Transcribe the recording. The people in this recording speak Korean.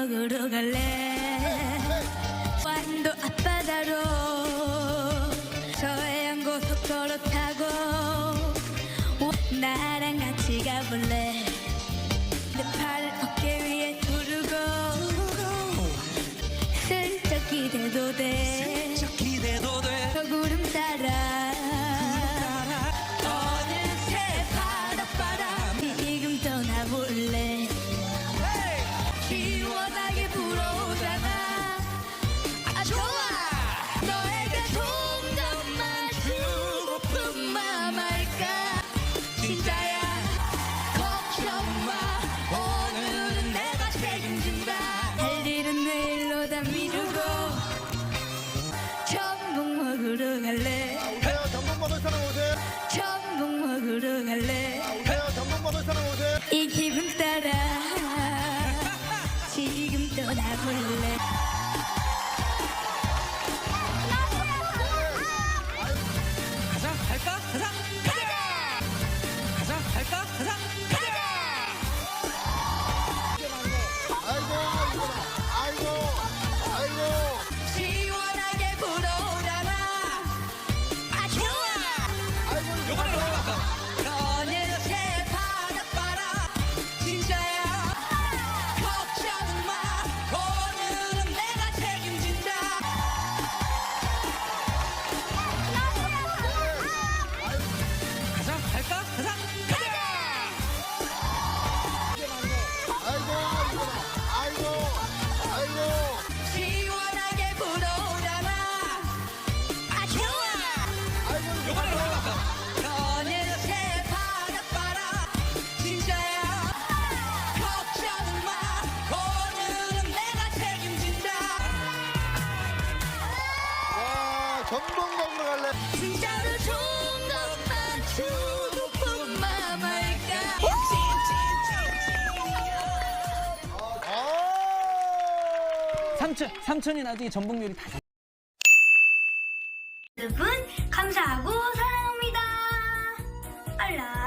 먹으러 갈래? 완도 앞바다로 서해안 고속도로 타고 나랑 같이 가볼래? 내 팔을 어깨 위에 두르고 슬쩍 기대도 돼. 기대도 돼. 저 구름 따라. 어느새 바닷바람. 지금 떠나볼래? 시원 미루고 전복 먹으러 갈래 오세요. 전복 먹을 사람 오세요. 전복 먹으러 갈래 오세요. 전복 먹을 사람 오세요. 이 기분 따라 지금 떠나볼래 가자 갈까 가자 가 전복 먹으러 갈래? 진짜로 좋은 것만 어? 아! 삼촌, 삼촌이 나중에 전복 요리 다 여러분 감사하고 사랑합니다. 알람.